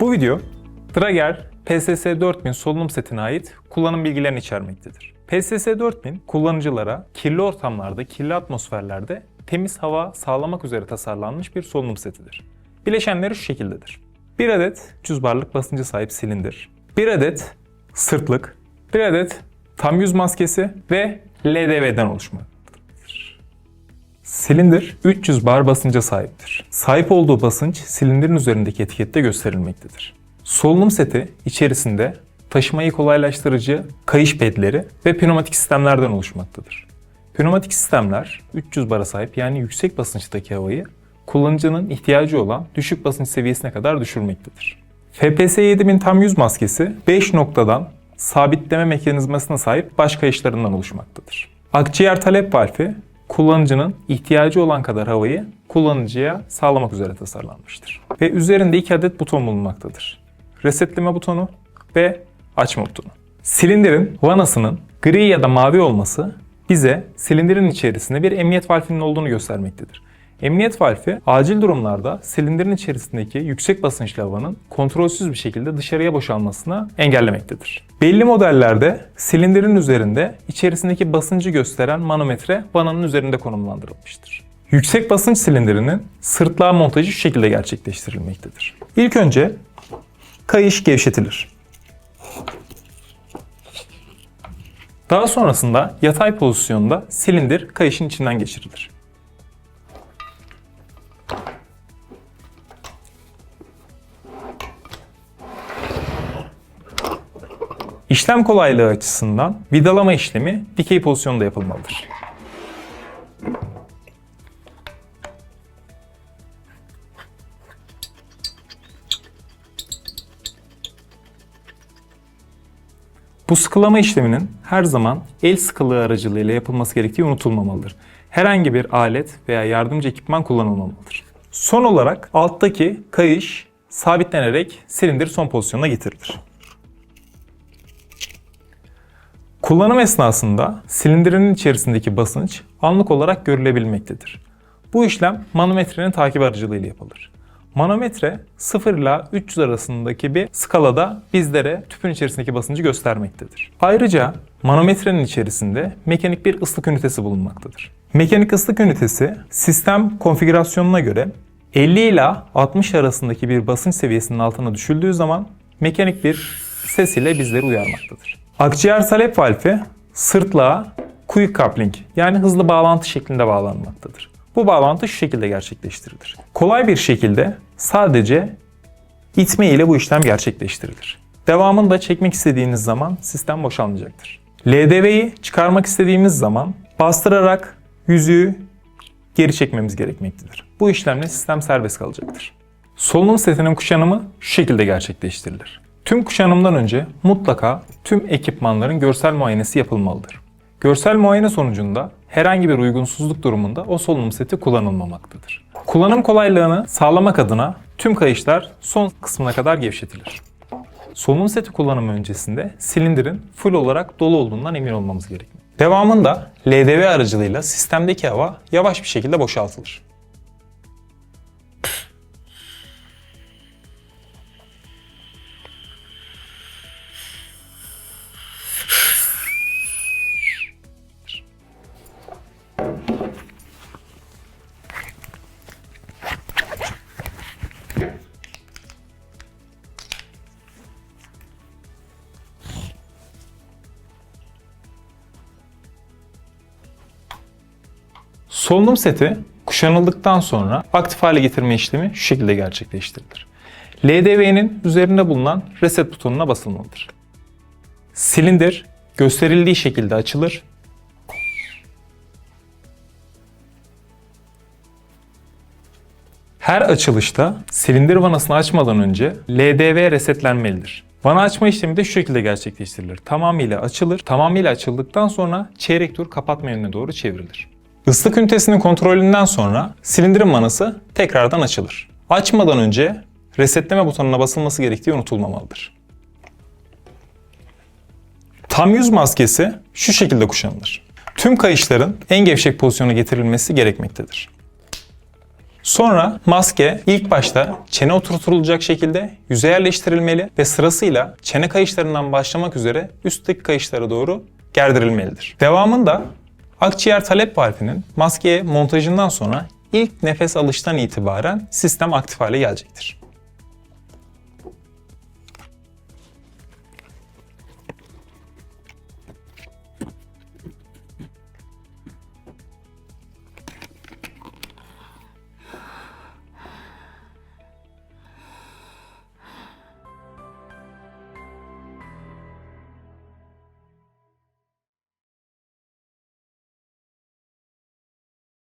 Bu video Drager PSS 4000 solunum setine ait kullanım bilgilerini içermektedir. PSS 4000 kullanıcılara kirli ortamlarda, kirli atmosferlerde temiz hava sağlamak üzere tasarlanmış bir solunum setidir. Bileşenleri şu şekildedir. 1 adet 300 barlık basınca sahip silindir, 1 adet sırtlık, 1 adet tam yüz maskesi ve LDV'den oluşmaktadır. Silindir 300 bar basınca sahiptir. Sahip olduğu basınç silindirin üzerindeki etikette gösterilmektedir. Solunum seti içerisinde taşımayı kolaylaştırıcı kayış pedleri ve pneumatik sistemlerden oluşmaktadır. Pneumatik sistemler 300 bara sahip yani yüksek basınçtaki havayı kullanıcının ihtiyacı olan düşük basınç seviyesine kadar düşürmektedir. FPS 7000 tam yüz maskesi 5 noktadan sabitleme mekanizmasına sahip baş kayışlarından oluşmaktadır. Akciğer talep valfi kullanıcının ihtiyacı olan kadar havayı kullanıcıya sağlamak üzere tasarlanmıştır. Ve üzerinde iki adet buton bulunmaktadır. Resetleme butonu ve açma butonu. Silindirin vanasının gri ya da mavi olması bize silindirin içerisinde bir emniyet valfinin olduğunu göstermektedir. Emniyet valfi acil durumlarda silindirin içerisindeki yüksek basınçlı havanın kontrolsüz bir şekilde dışarıya boşalmasını engellemektedir. Belli modellerde silindirin üzerinde içerisindeki basıncı gösteren manometre vananın üzerinde konumlandırılmıştır. Yüksek basınç silindirinin sırtlığa montajı şu şekilde gerçekleştirilmektedir. İlk önce kayış gevşetilir. Daha sonrasında yatay pozisyonda silindir kayışın içinden geçirilir. İşlem kolaylığı açısından vidalama işlemi dikey pozisyonda yapılmalıdır. Bu sıkılama işleminin her zaman el sıkılığı aracılığıyla yapılması gerektiği unutulmamalıdır. Herhangi bir alet veya yardımcı ekipman kullanılmamalıdır. Son olarak alttaki kayış sabitlenerek silindir son pozisyona getirilir. Kullanım esnasında silindirin içerisindeki basınç anlık olarak görülebilmektedir. Bu işlem manometrenin takip aracılığıyla yapılır. Manometre 0 ile 300 arasındaki bir skalada bizlere tüpün içerisindeki basıncı göstermektedir. Ayrıca manometrenin içerisinde mekanik bir ıslık ünitesi bulunmaktadır. Mekanik ıslık ünitesi sistem konfigürasyonuna göre 50 ile 60 arasındaki bir basınç seviyesinin altına düşüldüğü zaman mekanik bir ses ile bizleri uyarmaktadır. Akciğer talep valfi sırtlığa quick coupling yani hızlı bağlantı şeklinde bağlanmaktadır. Bu bağlantı şu şekilde gerçekleştirilir. Kolay bir şekilde sadece itme ile bu işlem gerçekleştirilir. Devamında çekmek istediğiniz zaman sistem boşalmayacaktır. LDV'yi çıkarmak istediğimiz zaman bastırarak yüzüğü geri çekmemiz gerekmektedir. Bu işlemle sistem serbest kalacaktır. Solunum setinin kuşanımı şu şekilde gerçekleştirilir. Tüm kuşanımdan önce mutlaka tüm ekipmanların görsel muayenesi yapılmalıdır. Görsel muayene sonucunda herhangi bir uygunsuzluk durumunda o solunum seti kullanılmamaktadır. Kullanım kolaylığını sağlamak adına tüm kayışlar son kısmına kadar gevşetilir. Solunum seti kullanımı öncesinde silindirin full olarak dolu olduğundan emin olmamız gerekir. Devamında LDV aracılığıyla sistemdeki hava yavaş bir şekilde boşaltılır. Solunum seti kuşanıldıktan sonra aktif hale getirme işlemi şu şekilde gerçekleştirilir. LDV'nin üzerinde bulunan reset butonuna basılmalıdır. Silindir gösterildiği şekilde açılır. Her açılışta silindir vanasını açmadan önce LDV resetlenmelidir. Vana açma işlemi de şu şekilde gerçekleştirilir. Tamamıyla açılır. Tamamıyla açıldıktan sonra çeyrek tur kapatma yönüne doğru çevrilir. Islık ünitesinin kontrolünden sonra silindirin vanası tekrardan açılır. Açmadan önce resetleme butonuna basılması gerektiği unutulmamalıdır. Tam yüz maskesi şu şekilde kuşanılır. Tüm kayışların en gevşek pozisyona getirilmesi gerekmektedir. Sonra maske ilk başta çene oturtulacak şekilde yüze yerleştirilmeli ve sırasıyla çene kayışlarından başlamak üzere üstteki kayışlara doğru gerdirilmelidir. Devamında akciğer talep valfinin maskeye montajından sonra ilk nefes alıştan itibaren sistem aktif hale gelecektir.